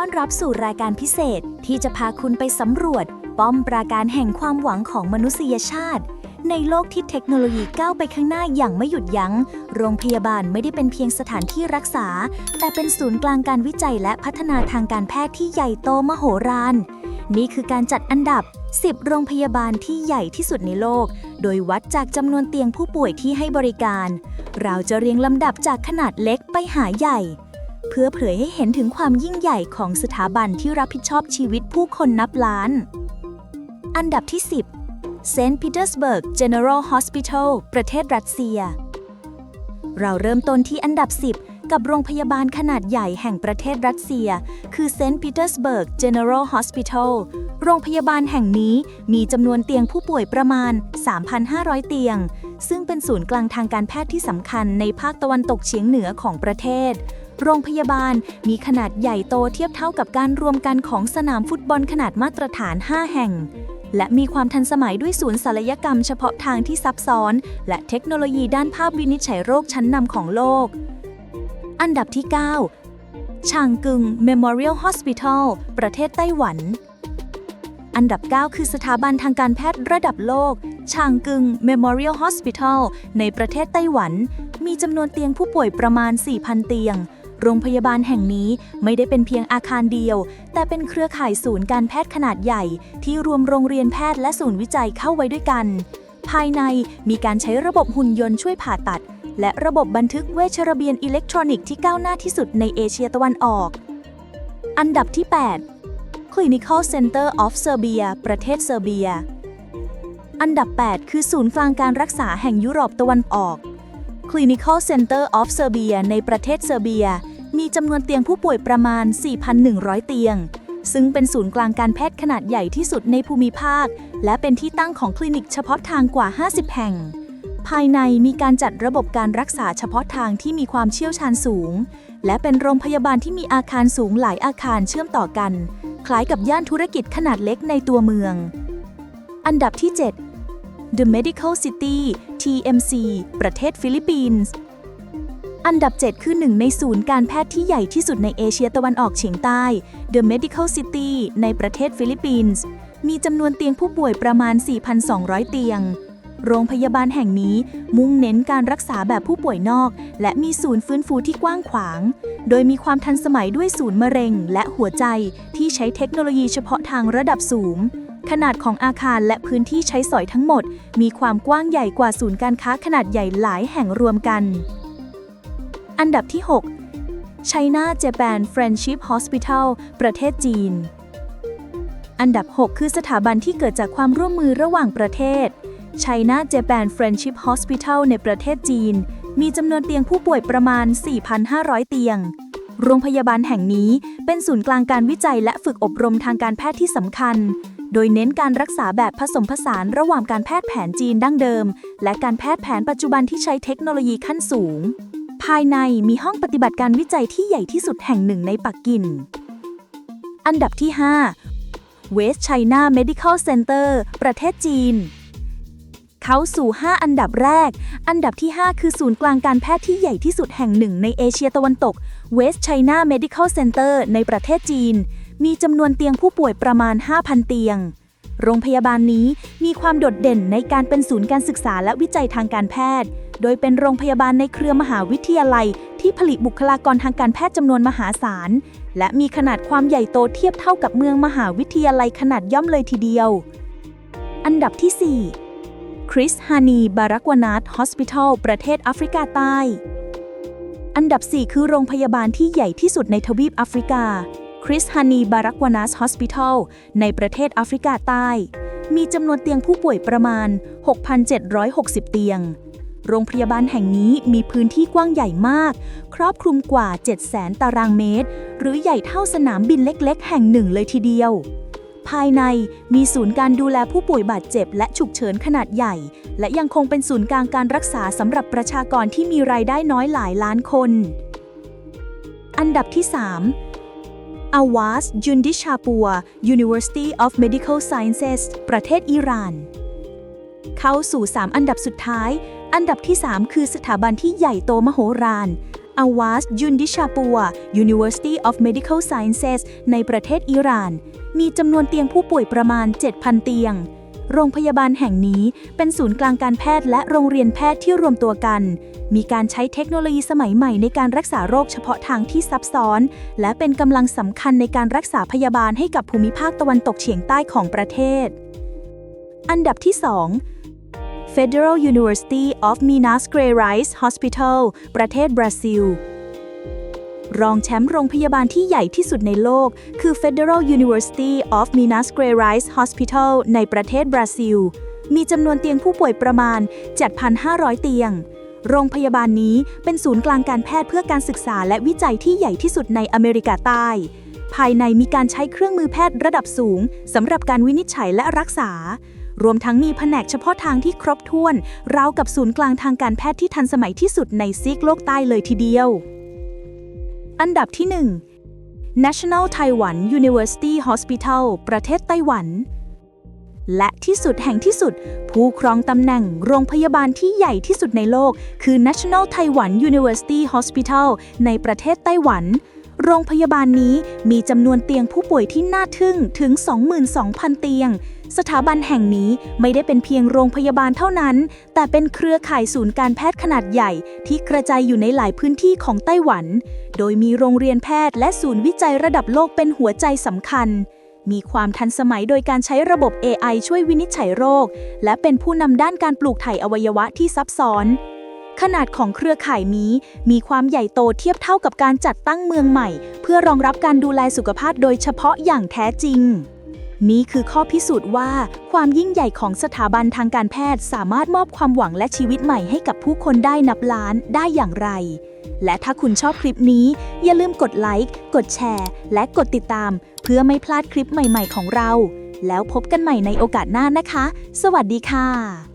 ต้อนรับสู่รายการพิเศษที่จะพาคุณไปสำรวจ ป้อมปราการแห่งความหวังของมนุษยชาติ ในโลกที่เทคโนโลยีก้าวไปข้างหน้าอย่างไม่หยุดยัง้ง โรงพยาบาลไม่ได้เป็นเพียงสถานที่รักษา แต่เป็นศูนย์กลางการวิจัยและพัฒนาทางการแพทย์ที่ใหญ่โตมโหฬารนี่คือการจัดอันดับ 10 โรงพยาบาลที่ใหญ่ที่สุดในโลก โดยวัดจากจำนวนเตียงผู้ป่วยที่ให้บริการ เราจะเรียงลำดับจากขนาดเล็กไปหาใหญ่ เพื่อเผยให้เห็นถึงความยิ่งใหญ่ของสถาบันที่รับผิดชอบชีวิตผู้คนนับล้าน อันดับที่ 10เซนต์ปีเตอร์สเบิร์ก General Hospital ประเทศรัสเซีย เราเริ่มต้นที่อันดับ 10กับโรงพยาบาลขนาดใหญ่แห่งประเทศรัสเซีย คือเซนต์ปีเตอร์สเบิร์ก General Hospital โรงพยาบาลแห่งนี้มีจำนวนเตียงผู้ป่วยประมาณ 3,500 เตียง ซึ่งเป็นศูนย์กลางทางการแพทย์ที่สำคัญในภาคตะวันตกเฉียงเหนือของประเทศ โรงพยาบาลมีขนาดใหญ่โตเทียบเท่ากับการรวมกันของสนามฟุตบอลขนาดมาตรฐาน 5 แห่ง และมีความทันสมัยด้วยศูนย์ศัลยกรรมเฉพาะทางที่ซับซ้อน และเทคโนโลยีด้านภาพวินิจฉัยโรคชั้นนำของโลก อันดับที่ 9 ชางกึง Memorial Hospital ประเทศไต้หวันอันดับ 9 คือสถาบันทางการแพทย์ระดับโลก ชางกึง Memorial Hospital ในประเทศไต้หวัน มีจำนวนเตียงผู้ป่วยประมาณ 4,000 เตียง โรงพยาบาลแห่งนี้ไม่ได้เป็นเพียงอาคารเดียว แต่เป็นเครือข่ายศูนย์การแพทย์ขนาดใหญ่ ที่รวมโรงเรียนแพทย์และศูนย์วิจัยเข้าไว้ด้วยกัน ภายในมีการใช้ระบบหุ่นยนต์ช่วยผ่าตัด และระบบบันทึกเวชระเบียนอิเล็กทรอนิกส์ที่ก้าวหน้าที่สุดในเอเชียตะวันออก อันดับที่ 8 Clinical Center of Serbia ประเทศเซอร์เบีย อันดับ 8 คือศูนย์กลางการรักษาแห่งยุโรปตะวันออก Clinical Center of Serbia ในประเทศเซอร์เบีย มีจำนวนเตียงผู้ป่วยประมาณ 4,100 เตียง ซึ่งเป็นศูนย์กลางการแพทย์ขนาดใหญ่ที่สุดในภูมิภาค และเป็นที่ตั้งของคลินิกเฉพาะทางกว่า 50 แห่ง ภายในมีการจัดระบบการรักษาเฉพาะทางที่มีความเชี่ยวชาญสูง และเป็นโรงพยาบาลที่มีอาคารสูงหลายอาคารเชื่อมต่อกัน คล้ายกับย่านธุรกิจขนาดเล็กในตัวเมือง อันดับที่ 7 The Medical City TMC ประเทศฟิลิปปินส์ อันดับ 7 คือหนึ่งในศูนย์การแพทย์ที่ใหญ่ที่สุดในเอเชียตะวันออกเฉียงใต้ The Medical City ในประเทศฟิลิปปินส์ มีจำนวนเตียงผู้ป่วยประมาณ 4,200 เตียง โรงพยาบาลแห่งนี้มุ่งเน้นการรักษาแบบผู้ป่วยนอก และมีศูนย์ฟื้นฟูที่กว้างขวาง โดยมีความทันสมัยด้วยศูนย์มะเร็ง และหัวใจที่ใช้เทคโนโลยีเฉพาะทางระดับสูง ขนาดของอาคารและพื้นที่ใช้สอยทั้งหมด มีความกว้างใหญ่กว่าศูนย์การค้าขนาดใหญ่หลายแห่งรวมกัน อันดับที่ 6 China Japan Friendship Hospital ประเทศจีน อันดับ 6 คือสถาบันที่เกิดจากความร่วมมือระหว่างประเทศ China Japan Friendship Hospital ในประเทศจีน มีจำนวนเตียงผู้ป่วยประมาณ 4,500 เตียงโรงพยาบาลแห่งนี้เป็นศูนย์กลางการวิจัยและฝึกอบรมทางการแพทย์ที่สำคัญ โดยเน้นการรักษาแบบผสมผสานระหว่างการแพทย์แผนจีนดั้งเดิม และการแพทย์แผนปัจจุบันที่ใช้เทคโนโลยีขั้นสูง ภายในมีห้องปฏิบัติการวิจัยที่ใหญ่ที่สุดแห่งหนึ่งในปักกิ่ง อันดับที่ 5 West China Medical Center ประเทศจีนเข้าสู่ 5 อันดับแรก อันดับที่ 5 คือศูนย์กลางการแพทย์ที่ใหญ่ที่สุดแห่งหนึ่งในเอเชียตะวันตก West China Medical Center ในประเทศจีน มีจำนวนเตียงผู้ป่วยประมาณ 5,000 เตียง โรงพยาบาลนี้มีความโดดเด่นในการเป็นศูนย์การศึกษาและวิจัยทางการแพทย์ โดยเป็นโรงพยาบาลในเครือมหาวิทยาลัย ที่ผลิตบุคลากรทางการแพทย์จำนวนมหาศาล และมีขนาดความใหญ่โตเทียบเท่ากับเมืองมหาวิทยาลัยขนาดย่อมเลยทีเดียว อันดับที่ 4 คริสฮานีบารักวานาตฮอสพิทอลประเทศแอฟริกาใต้ อันดับ 4 คือโรงพยาบาลที่ใหญ่ที่สุดในทวีปแอฟริกา คริสฮานีบารักวานาสฮอสพิทอลในประเทศแอฟริกาใต้ มีจำนวนเตียงผู้ป่วยประมาณ 6,760 เตียง โรงพยาบาลแห่งนี้มีพื้นที่กว้างใหญ่มาก ครอบคลุมกว่า 700,000 ตารางเมตร หรือใหญ่เท่าสนามบินเล็ก ๆ แห่งหนึ่งเลยทีเดียว ภายในมีศูนย์การดูแลผู้ป่วยบาดเจ็บ และฉุกเฉินขนาดใหญ่ และยังคงเป็นศูนย์กลางการรักษาสำหรับประชากรที่มีรายได้น้อยหลายล้านคน อันดับที่ 3 อาวาสยุนดิชาปัว University of Medical Sciences ประเทศอิหร่าน เข้าสู่ 3 อันดับสุดท้าย อันดับที่ 3 คือสถาบันที่ใหญ่โตมโหฬารอาวาสยุนดิชาปัว University of Medical Sciences ในประเทศอิหร่าน มีจำนวนเตียงผู้ป่วยประมาณ 7,000 เตียง โรงพยาบาลแห่งนี้เป็นศูนย์กลางการแพทย์และโรงเรียนแพทย์ที่รวมตัวกัน มีการใช้เทคโนโลยีสมัยใหม่ในการรักษาโรคเฉพาะทางที่ซับซ้อน และเป็นกำลังสำคัญในการรักษาพยาบาลให้กับภูมิภาคตะวันตกเฉียงใต้ของประเทศ อันดับที่ 2 Federal University of Minas Gerais Hospital ประเทศบราซิล รองแชมป์โรงพยาบาลที่ใหญ่ที่สุดในโลก คือ Federal University of Minas Gerais Hospital ในประเทศบราซิล มีจำนวนเตียงผู้ป่วยประมาณ 7,500 เตียง โรงพยาบาลนี้เป็นศูนย์กลางการแพทย์เพื่อการศึกษาและวิจัยที่ใหญ่ที่สุดในอเมริกาใต้ ภายในมีการใช้เครื่องมือแพทย์ระดับสูงสำหรับการวินิจฉัยและรักษารวมทั้งมีแผนกเฉพาะทางที่ครบถ้วน ราวกับศูนย์กลางทางการแพทย์ที่ทันสมัยที่สุดในซีกโลกใต้เลยทีเดียว อันดับที่ 1 National Taiwan University Hospital ประเทศไต้หวัน และที่สุดแห่งที่สุด ผู้ครองตำแหน่งโรงพยาบาลที่ใหญ่ที่สุดในโลก คือ National Taiwan University Hospital ในประเทศไต้หวัน โรงพยาบาลนี้มีจำนวนเตียงผู้ป่วยที่น่าทึ่งถึง 22,000 เตียง สถาบันแห่งนี้ไม่ได้เป็นเพียงโรงพยาบาลเท่านั้น แต่เป็นเครือข่ายศูนย์การแพทย์ขนาดใหญ่ ที่กระจายอยู่ในหลายพื้นที่ของไต้หวัน โดยมีโรงเรียนแพทย์และศูนย์วิจัยระดับโลกเป็นหัวใจสำคัญ มีความทันสมัยโดยการใช้ระบบ AI ช่วยวินิจฉัยโรค และเป็นผู้นำด้านการปลูกถ่ายอวัยวะที่ซับซ้อนขนาดของเครือข่ายนี้มีความใหญ่โตเทียบเท่ากับการจัดตั้งเมืองใหม่ เพื่อรองรับการดูแลสุขภาพโดยเฉพาะอย่างแท้จริง นี่คือข้อพิสูจน์ว่า ความยิ่งใหญ่ของสถาบันทางการแพทย์สามารถมอบความหวังและชีวิตใหม่ให้กับผู้คนได้นับล้านได้อย่างไร และถ้าคุณชอบคลิปนี้ อย่าลืมกดไลค์ กดแชร์ และกดติดตาม เพื่อไม่พลาดคลิปใหม่ ๆ ของเรา แล้วพบกันใหม่ในโอกาสหน้านะคะ สวัสดีค่ะ